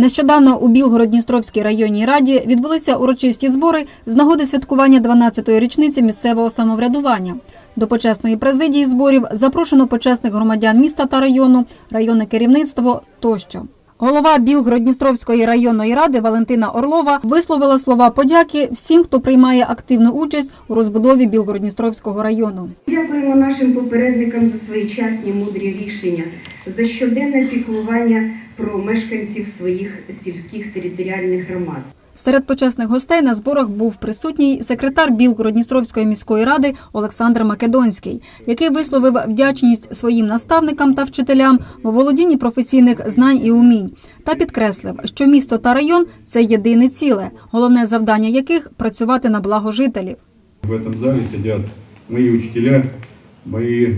Нещодавно у Білгород-Дністровській районній раді відбулися урочисті збори з нагоди святкування 12-ї річниці місцевого самоврядування. До почесної президії зборів запрошено почесних громадян міста та району, районне керівництво тощо. Голова Білгород-Дністровської районної ради Валентина Орлова висловила слова подяки всім, хто приймає активну участь у розбудові Білгород-Дністровського району. Дякуємо нашим попередникам за своєчасні мудрі рішення, за щоденне піклування про мешканців своїх сільських територіальних громад. Серед почесних гостей на зборах був присутній секретар Білгород-Дністровської міської ради Олександр Македонський, який висловив вдячність своїм наставникам та вчителям в володінні професійних знань і умінь, та підкреслив, що місто та район це єдине ціле, головне завдання яких працювати на благо жителів. В этом зале сидят мои учителя, мои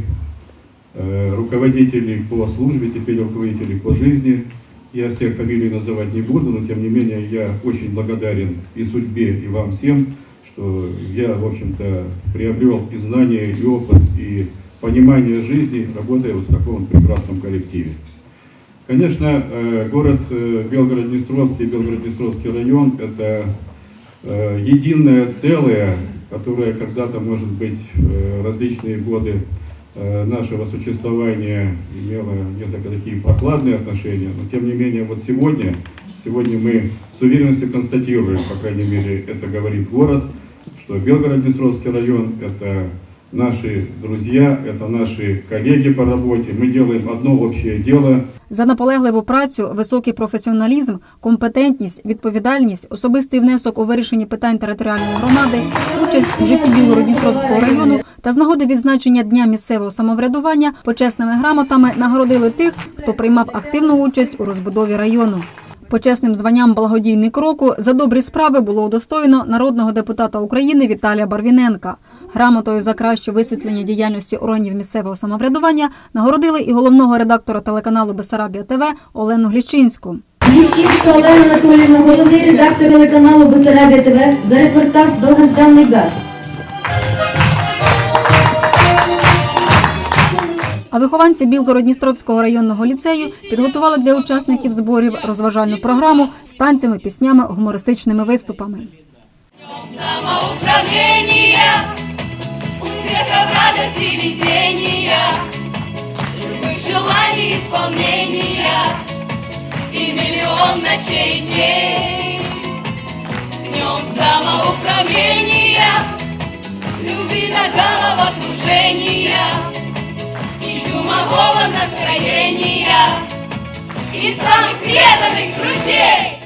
э, руководители по службе, теперь руководители по жизни. Я всех фамилий называть не буду, но тем не менее я очень благодарен и судьбе, и вам всем, что я, в общем-то, приобрел и знания, и опыт, и понимание жизни, работая вот в таком прекрасном коллективе. Конечно, э, город э, Белгород-Днестровский, Белгород-Днестровский район – это единое целое, которое когда-то, может быть, различные годы нашего существования имело несколько такие прохладные отношения, но тем не менее вот сегодня, сегодня мы с уверенностью констатируем, по крайней мере, это говорит город, что Белгород-Днестровский район – это наши друзья, это наши коллеги по работе, мы делаем одно общее дело – За наполегливу працю, високий професіоналізм, компетентність, відповідальність, особистий внесок у вирішенні питань територіальної громади, участь в житті Білгород-Дністровського району та з нагоди відзначення дня місцевого самоврядування почесними грамотами нагородили тих, хто приймав активну участь у розбудові району. Почесним званням благодійник року за добрі справи було удостоєно народного депутата України Віталія Барвіненка. Грамотою за краще висвітлення діяльності органів місцевого самоврядування нагородили і головного редактора телеканалу Бесарабія ТВ Олену Глічинську. Ліщинська Олена Анатоліївна, головний редактор телеканалу Бесарабія ТВ за репортаж «Довгожданий газ». А вихованці Білгород-Дністровського районного ліцею підготували для учасників зборів розважальну програму з танцями, піснями, гумористичними виступами. самоуправления, успехов, радости, везения, любых желаний исполнения и миллион ночей и дней. С днем самоуправления, любви до головокружения и настроения и самых преданных друзей.